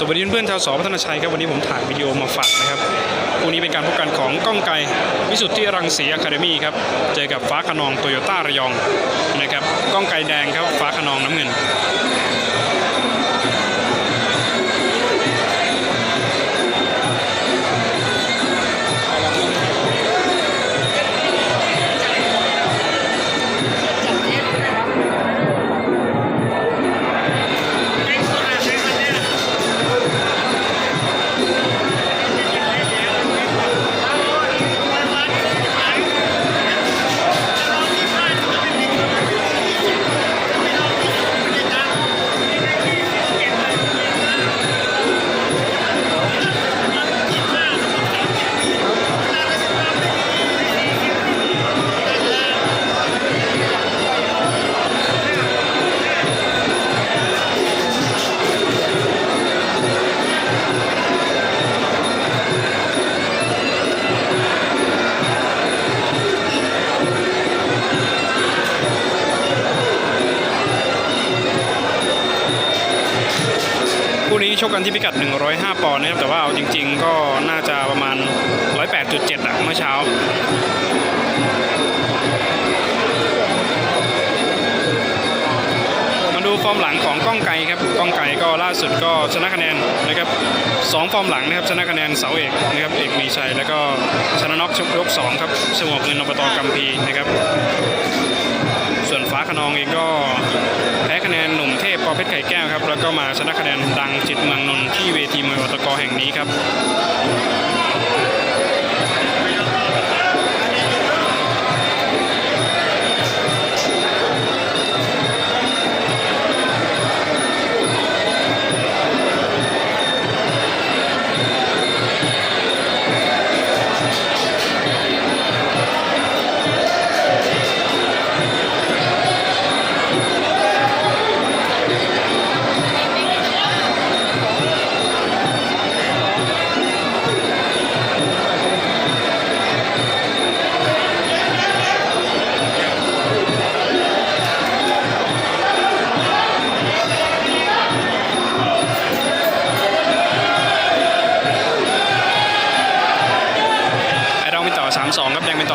สวัสดีเพื่อนๆชาวสอพัฒนาชัยครับวันนี้ผมถ่ายวิดีโอมาฝากนะครับคู่นี้เป็นการพบกันของก้องไกวิสุทธิรังสีอะคาเดมี่ครับเจอกับฟ้าขนองโตโยต้าระยองนะครับก้องไกแดงครับฟ้าขนองน้ำเงิน กันที่พิกัด 105 ปอนด์นะครับ แต่ว่าเอาจริง ๆ ก็น่าจะประมาณ 108.7อะเมื่อเช้ามาดูฟอร์มหลังของก้องไกรครับก้องไกรก็ล่าสุดก็ชนะคะแนนนะครับสองฟอร์มหลังนะครับชนะคะแนนเสาเอกนะครับเอกมีชัยแล้วก็ชนะน็อกชกยกสองครับสงบเงินอบตกัมพีนะครับส่วนฟ้าขนองเองก็ อเพชรไข่แก้วครับ แล้วก็มาชนะคะแนนดังจิตเมืองนนท์ที่เวทีมวยวัตกแห่งนี้ครับ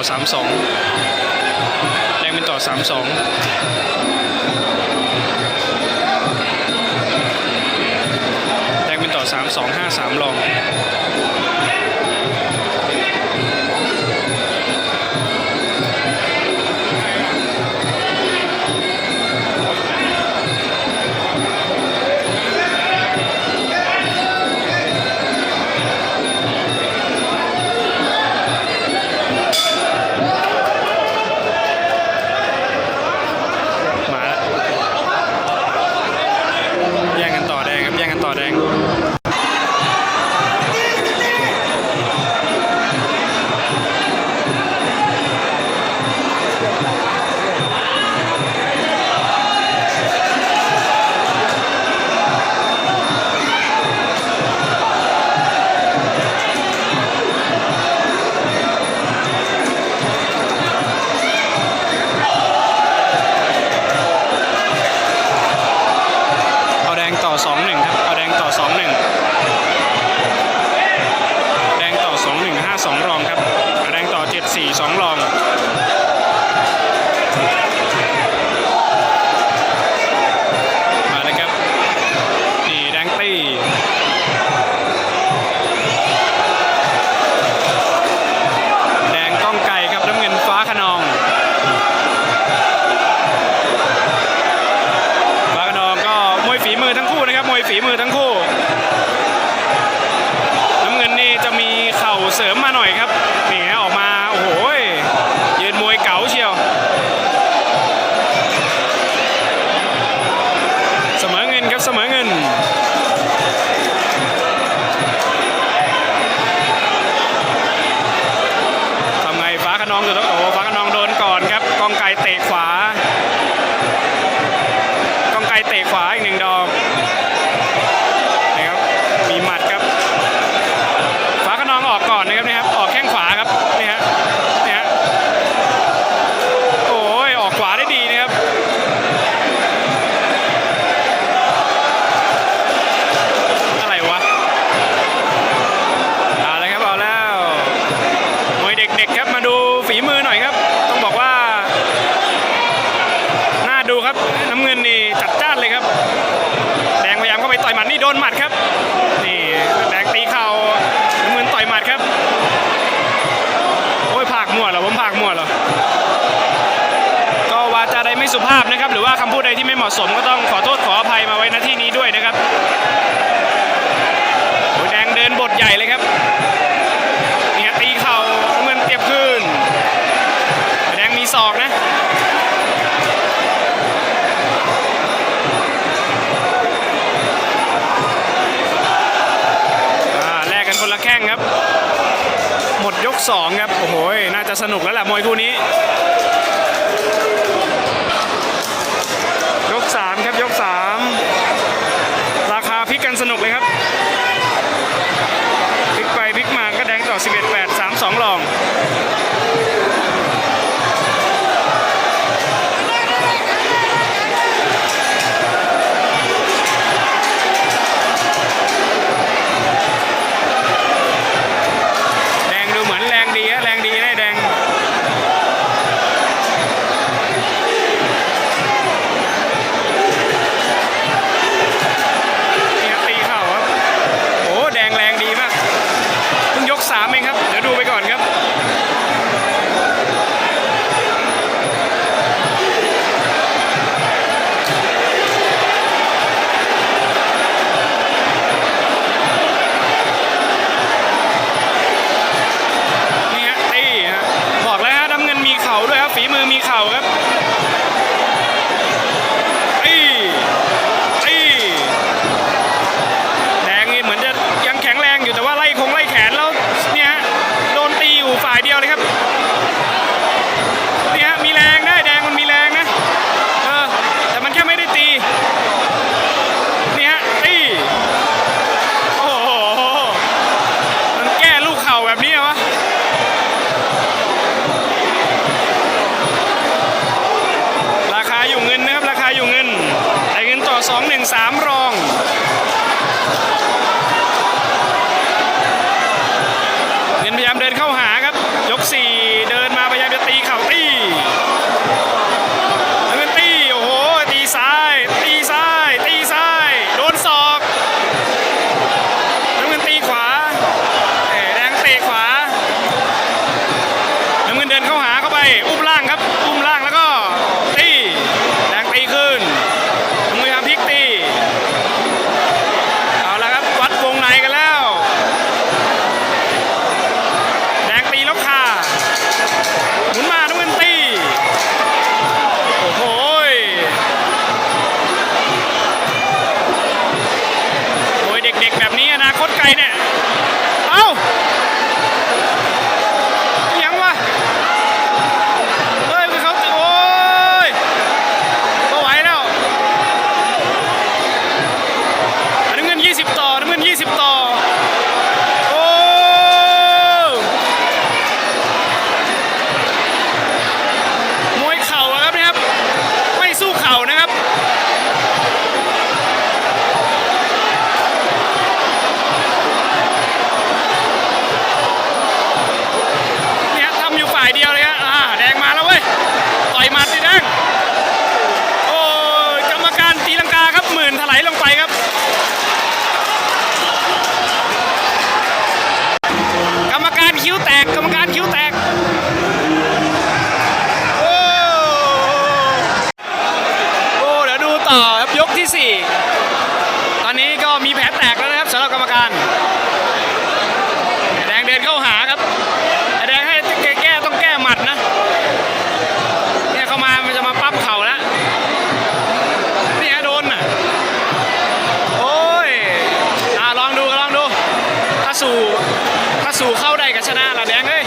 อสามสองแดงเป็นต่อ3-2แดงเป็นต่อ3-2แดงเป็นต่อ3-2 5-3ลอง 2-1 5-2รอง ริมมาหน่อย ครับ นี่แดงตีเข่าเหมือนต่อยหมัดครับ โอ้ยผักหมวดเหรอผมผักหมวดเหรอ ก็วาจาใดไม่สุภาพนะครับ หรือว่าคำพูดใดที่ไม่เหมาะสมก็ต้องขอโทษขออภัยมาไว้ณที่นี้ด้วยนะครับโอ้ยแดงเดินบทใหญ่เลยครับนี่ตีเข่าเหมือนเตียบคืนแดงมีศอกนะ 2ครับ โอ้โห น่าจะสนุกแล้วแหละมวยคู่นีู้เข้าได้กับชนะละแดงเอ้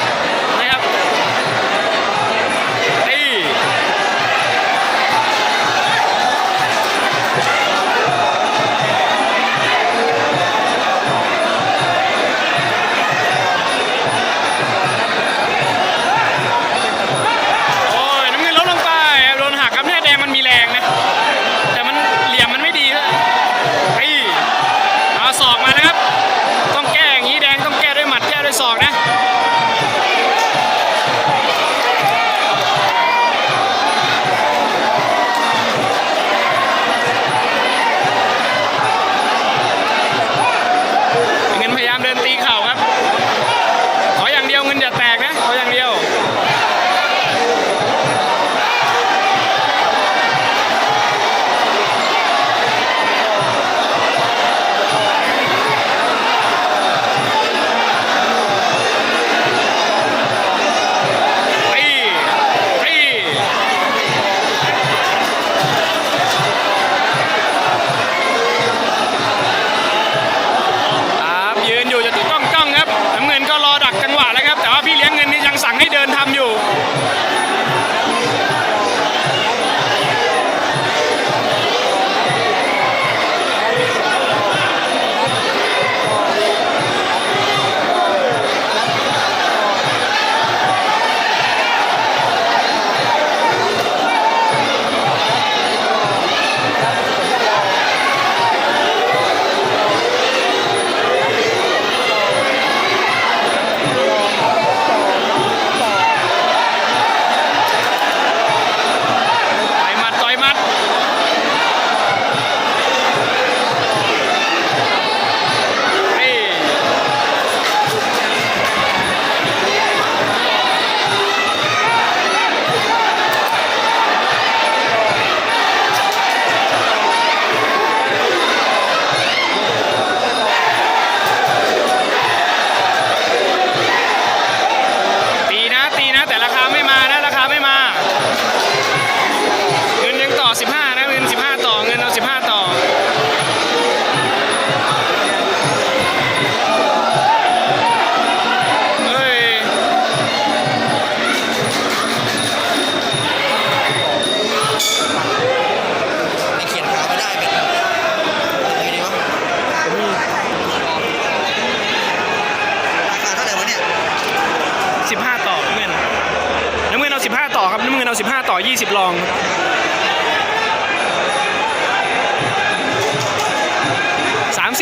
20ลองครับ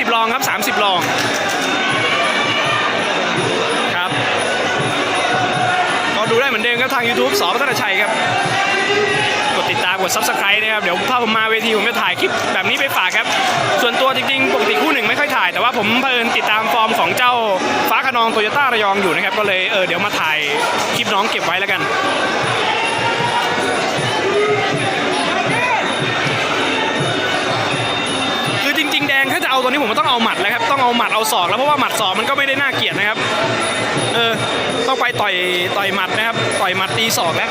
30ลองครับ30ลองครับก็ดูได้เหมือนเดิมครับทาง YouTube สอพัฒนชัยครับ กดติดตามกด Subscribe นะครับ เดี๋ยวถ้าผมมาเวทีผมจะถ่ายคลิปแบบนี้ไปฝากครับ ส่วนตัวจริงๆ ปกติคู่หนึ่งไม่ค่อยถ่าย แต่ว่าผมเพลินติดตามฟอร์มของเจ้าฟ้าขนองโตโยต้าระยองอยู่นะครับ ก็เลยเออเดี๋ยวมาถ่ายคลิปน้องเก็บไว้แล้วกัน เอาตัวนี้ผมต้องเอาหมัดแล้วครับต้องเอาหมัดเอาศอกแล้วเพราะว่าหมัดศอกมันก็ไม่ได้น่าเกลียดนะครับ เออต้องไปต่อยต่อยหมัดนะครับ ต่อยหมัดตีศอกแล้ว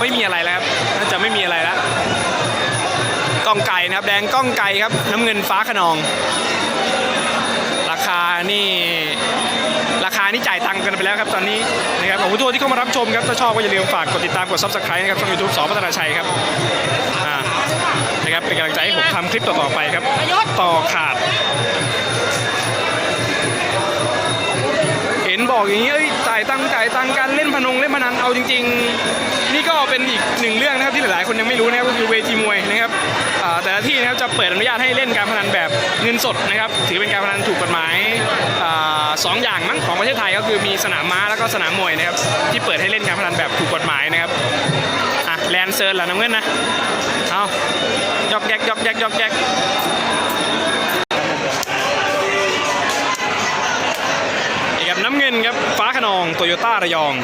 ไม่มีอะไรแล้วครับน่าจะไม่มีอะไรแล้วกล้องไก่นะครับ แดงกล้องไก่ครับ น้ำเงินฟ้าขนอง ราคานี่ราคานี่จ่ายตังค์กันไปแล้วครับตอนนี้นะครับขอบคุณทุกคนที่เข้ามารับชมครับถ้าชอบก็อย่าลืมฝากกดติดตามกด subscribe นะครับช่องยูทูบสอพัฒนาชัยครับอ่านะครับเป็นกำลังใจให้ผมทำคลิปต่อๆไปครับ ต่อขาด เห็นบอกอย่างนี้เอ้ยจ่ายตังจ่ายตังการเล่นพนงเล่นพนันเอาจริง ๆ นี่ก็เป็นอีกหนึ่งเรื่องนะครับที่หลายๆ คนยังไม่รู้นะครับก็คือเวทีมวยนะครับแต่ละที่นะครับจะเปิดอนุญาตให้เล่นการพนันแบบเงินสดนะครับถือเป็นการพนันถูกกฎหมายสองอย่างมั้งของประเทศไทยก็คือมีสนามม้าแล้วก็สนามมวยนะครับที่เปิดให้เล่นการพนันแบบถูกกฎหมายนะครับอะแลนเซิร์นล่ะน้ำเงินนะเอายอกแยกยอกแยกยอกแยกนี่ครับน้ำเงินครับ นองโตโยต้าระยอง